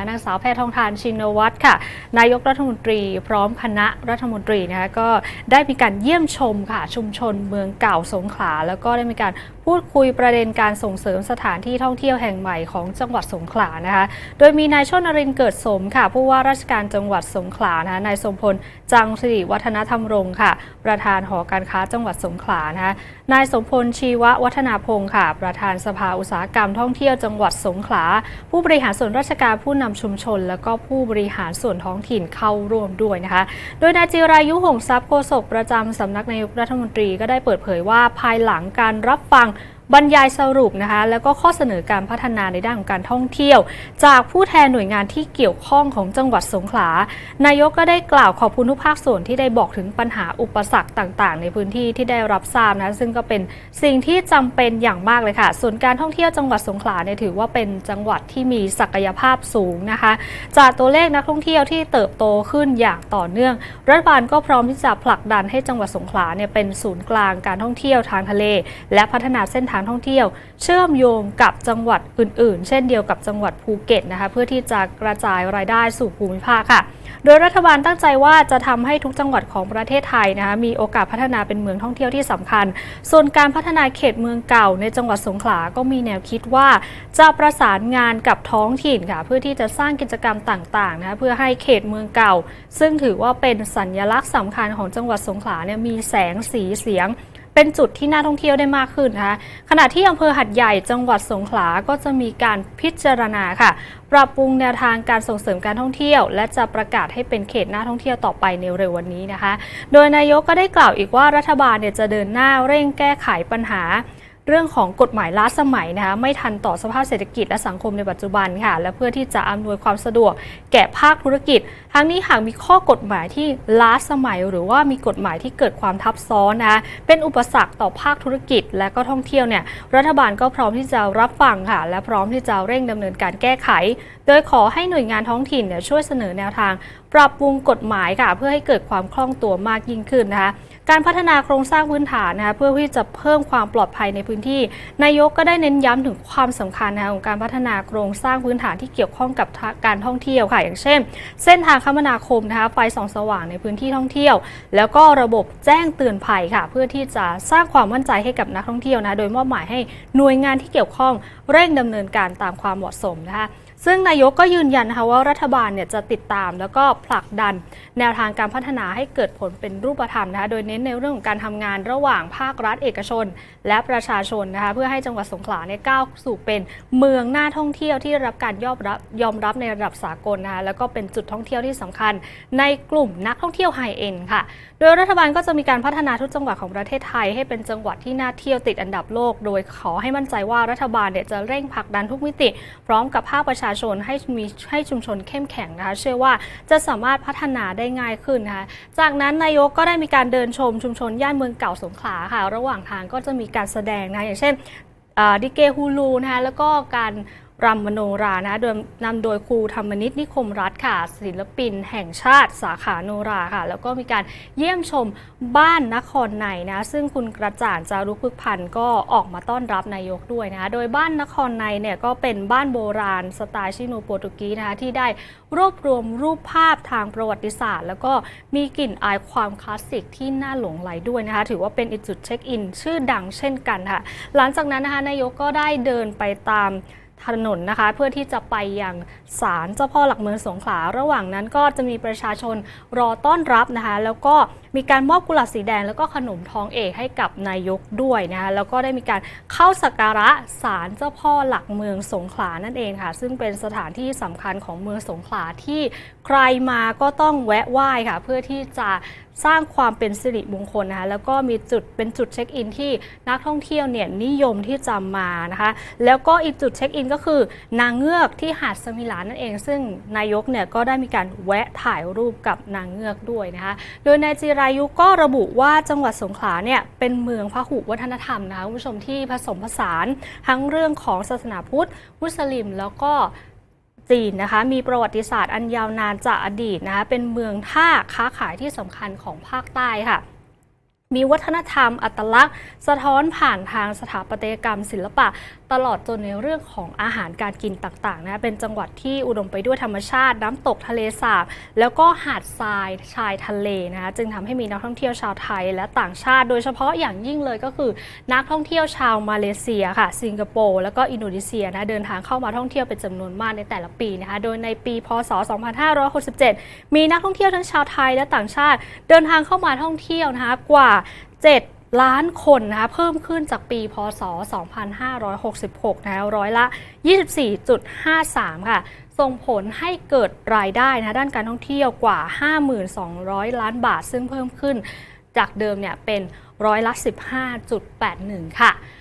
นะคะนางสาวแพทองทานชินวัตรค่ะ นายกรัฐมนตรี พร้อมคณะรัฐมนตรีนะคะก็ได้มีการเยี่ยมชมค่ะชุมชนเมืองเก่าสงขลา แล้วก็ได้มีการพูดคุยประเด็นการส่งเสริมสถานที่ท่องเที่ยวแห่งใหม่ของจังหวัดสงขลานะคะ โดยมีนายชนนรินเกิดสมค่ะผู้ว่าราชการจังหวัดสงขลานะคะนายสมพลจังสิริวัฒนธรรมรงค์ค่ะ ประธานหอการค้าจังหวัดสงขลานะคะนายสมพลชีววัฒนาพงศ์ค่ะ ประธานสภาอุตสาหกรรมท่องเที่ยวจังหวัดสงขลา ผู้บริหารส่วนราชการผู้นาชุมชน และก็ผู้บริหารส่วนท้องถิ่นเข้าร่วมด้วยนะคะ โดยนายจิรายุหงทรัพย์โฆษกประจำสำนักนายกรัฐมนตรีก็ได้เปิดเผยว่าภายหลังการรับฟัง บรรยายสรุปนะคะแล้วก็ข้อเสนอการพัฒนาในด้านของการท่องเที่ยว จากผู้แทนหน่วยงานที่เกี่ยวข้องของจังหวัดสงขลา นายกก็ได้กล่าวขอบคุณทุกภาคส่วนที่ได้บอกถึงปัญหาอุปสรรคต่าง ๆ ในพื้นที่ที่ได้รับทราบนะซึ่งก็เป็นสิ่งที่จำเป็นอย่างมากเลยค่ะ ส่วนการท่องเที่ยวจังหวัดสงขลาเนี่ยถือว่าเป็นจังหวัดที่มีศักยภาพสูงนะคะ จากตัวเลขนักท่องเที่ยวที่เติบโตขึ้นอย่างต่อเนื่อง รัฐบาลก็พร้อมที่จะผลักดันให้จังหวัดสงขลาเนี่ยเป็นศูนย์กลางการท่องเที่ยวทางทะเล และพัฒนาเส้นทางท่องเที่ยว เชื่อมโยงกับจังหวัดอื่น ๆ เช่นเดียวกับจังหวัดภูเก็ตนะคะเพื่อที่จะกระจายรายได้สู่ภูมิภาคค่ะ โดยรัฐบาลตั้งใจว่าจะทำให้ทุกจังหวัดของประเทศไทยนะคะมีโอกาสพัฒนาเป็นเมืองท่องเที่ยวที่สำคัญ ส่วนการพัฒนาเขตเมืองเก่าในจังหวัดสงขลาก็มีแนวคิดว่า จะประสานงานกับท้องถิ่นค่ะเพื่อที่จะสร้างกิจกรรมต่างๆนะคะเพื่อให้เขตเมืองเก่า ซึ่งถือว่าเป็นสัญลักษณ์สำคัญของจังหวัดสงขลาเนี่ยมีแสงสีเสียง เป็นจุดที่น่าท่องเที่ยวได้มากขึ้นนะคะขณะที่อำเภอหัดใหญ่จังหวัดสงขลาก็จะมีการพิจารณาค่ะ ปรับปรุงแนวทางการส่งเสริมการท่องเที่ยว และจะประกาศให้เป็นเขตน่าท่องเที่ยวต่อไปในเร็ววันนี้นะคะ โดยนายกก็ได้กล่าวอีกว่ารัฐบาลเนี่ยจะเดินหน้าเร่งแก้ไขปัญหาเรื่องของกฎหมายล้าสมัยนะคะไม่ทันต่อสภาพเศรษฐกิจและสังคมในปัจจุบันค่ะ และเพื่อที่จะอำนวยความสะดวกแก่ภาคธุรกิจทั้งนี้หากมีข้อกฎหมายที่ล้าสมัย หรือว่ามีกฎหมายที่เกิดความทับซ้อนนะเป็นอุปสรรคต่อภาคธุรกิจ และก็ท่องเที่ยวเนี่ยรัฐบาลก็พร้อมที่จะรับฟังค่ะ และพร้อมที่จะเร่งดำเนินการแก้ไข โดยขอให้หน่วยงานท้องถิ่นเนี่ยช่วยเสนอแนวทาง ปรับปรุงกฎหมายค่ะ เพื่อให้เกิดความคล่องตัวมากยิ่งขึ้นนะคะการพัฒนาโครงสร้างพื้นฐานนะคะเพื่อที่จะเพิ่มความปลอดภัยในพื้นที่ นายกก็ได้เน้นย้ำถึงความสำคัญนะคะของการพัฒนาโครงสร้างพื้นฐานที่เกี่ยวข้องกับการท่องเที่ยวค่ะ อย่างเช่น เส้นทางคมนาคมนะคะไฟส่องสว่างในพื้นที่ท่องเที่ยว แล้วก็ระบบแจ้งเตือนภัยค่ะ เพื่อที่จะสร้างความมั่นใจให้กับนักท่องเที่ยวนะโดยมอบหมายให้หน่วยงานที่เกี่ยวข้องเร่งดำเนินการตามความเหมาะสมนะคะ ซึ่งนายกก็ยืนยันนะคะว่ารัฐบาลเนี่ยจะติดตามแล้วก็ผลักดันแนวทางการพัฒนาให้เกิดผลเป็นรูปธรรมนะคะโดยเน้นในเรื่องของการทำงานระหว่างภาครัฐเอกชน และประชาชนนะคะเพื่อให้จังหวัดสงขลาเนี่ยก้าวสู่เป็นเมืองน่าท่องเที่ยวที่รับการยอมรับยอมรับในระดับสากลนะคะแล้วก็เป็นจุดท่องเที่ยวที่สำคัญ ในกลุ่มนักท่องเที่ยวไฮเอ็นค่ะ โดยรัฐบาลก็จะมีการพัฒนาทุกจังหวัดของประเทศไทย ให้เป็นจังหวัดที่น่าเที่ยวติดอันดับโลก โดยขอให้มั่นใจว่ารัฐบาลเนี่ยจะเร่งผลักดันทุกมิติ พร้อมกับภาคประชาชนให้มีให้ชุมชนเข้มแข็งนะคะเชื่อว่าจะสามารถพัฒนาได้ง่ายขึ้นนะคะจากนั้นนายกก็ได้มีการเดินชมชุมชนย่านเมืองเก่าสงขลาค่ะ ระหว่างทางก็จะมีการแสดงนะอย่างเช่นดิเกฮูลูนะคะแล้วก็การ รำมโนรานะคะโดยนำโดยครูธรรมนิตนิคมรัฐค่ะ ศิลปินแห่งชาติสาขาโนราค่ะ แล้วก็มีการเยี่ยมชมบ้านนครในนะ ซึ่งคุณกระจ่างจารุพฤกพันธ์ก็ออกมาต้อนรับนายกด้วยนะคะโดยบ้านนครในเนี่ยก็เป็นบ้านโบราณสไตล์ชิโนโปรตุกีนะคะที่ได้รวบรวมรูปภาพทางประวัติศาสตร์ แล้วก็มีกลิ่นอายความคลาสสิกที่น่าหลงไหลด้วยนะคะ ถือว่าเป็นอีกจุดเช็คอิน ชื่อดังเช่นกันค่ะ หลังจากนั้นนะคะนายกก็ได้เดินไปตาม ถนนนะคะ เพื่อที่จะไปยังศาลเจ้าพ่อหลักเมืองสงขลา ระหว่างนั้นก็จะมีประชาชนรอต้อนรับนะคะ แล้วก็มีการมอบกุหลาบสีแดงแล้วก็ขนมทองเอกให้กับนายกด้วยนะคะแล้วก็ได้มีการเข้าสักการะศาลเจ้าพ่อหลักเมืองสงขลานั่นเองค่ะ ซึ่งเป็นสถานที่สำคัญของเมืองสงขลาที่ใครมาก็ต้องแวะไหว้ค่ะ เพื่อที่จะสร้างความเป็นสิริมงคลนะคะแล้วก็มีจุดเป็นจุดเช็คอินที่นักท่องเที่ยวเนี่ยนิยมที่จะมานะคะแล้วก็อีกจุดเช็คอินก็คือนางเงือกที่หาดสมิลานั่นเอง ซึ่งนายกเนี่ยก็ได้มีการแวะถ่ายรูปกับนางเงือกด้วยนะคะโดยนายจิรายุก็ระบุว่าจังหวัดสงขลาเนี่ยเป็นเมืองพหุวัฒนธรรมนะคะคุณผู้ชมที่ผสมผสานทั้งเรื่องของศาสนาพุทธ มุสลิมแล้วก็จีนนะคะมีประวัติศาสตร์อันยาวนานจากอดีตนะคะเป็นเมืองท่าค้าขายที่สำคัญของภาคใต้ค่ะ มีวัฒนธรรมอัตลักษณ์ สะท้อนผ่านทางสถาปัตยกรรมศิลปะ ตลอดจนในเรื่องของอาหารการกินต่างๆนะเป็นจังหวัดที่อุดมไปด้วยธรรมชาติ น้ำตกทะเลสาบ แล้วก็หาดทรายชายทะเลนะคะจึงทำให้มีนักท่องเที่ยวชาวไทยและต่างชาติ โดยเฉพาะอย่างยิ่งเลยก็คือ นักท่องเที่ยวชาวมาเลเซียค่ะ สิงคโปร์แล้วก็อินโดนีเซียนะเดินทางเข้ามาท่องเที่ยวเป็นจำนวนมากในแต่ละปีนะคะโดยในปี พศ 2567 มีนักท่องเที่ยวทั้งชาวไทยและต่างชาติ เดินทางเข้ามาท่องเที่ยวนะคะกว่า7 ล้านคนนะคะเพิ่มขึ้นจากปีพศ 2566นะคะร้อยละ 24.53 ค่ะส่งผลให้เกิดรายได้นะด้านการท่องเที่ยวกว่า 5,200 ล้านบาท ซึ่งเพิ่มขึ้นจากเดิมเนี่ยเป็นร้อยละ 15.81 ค่ะ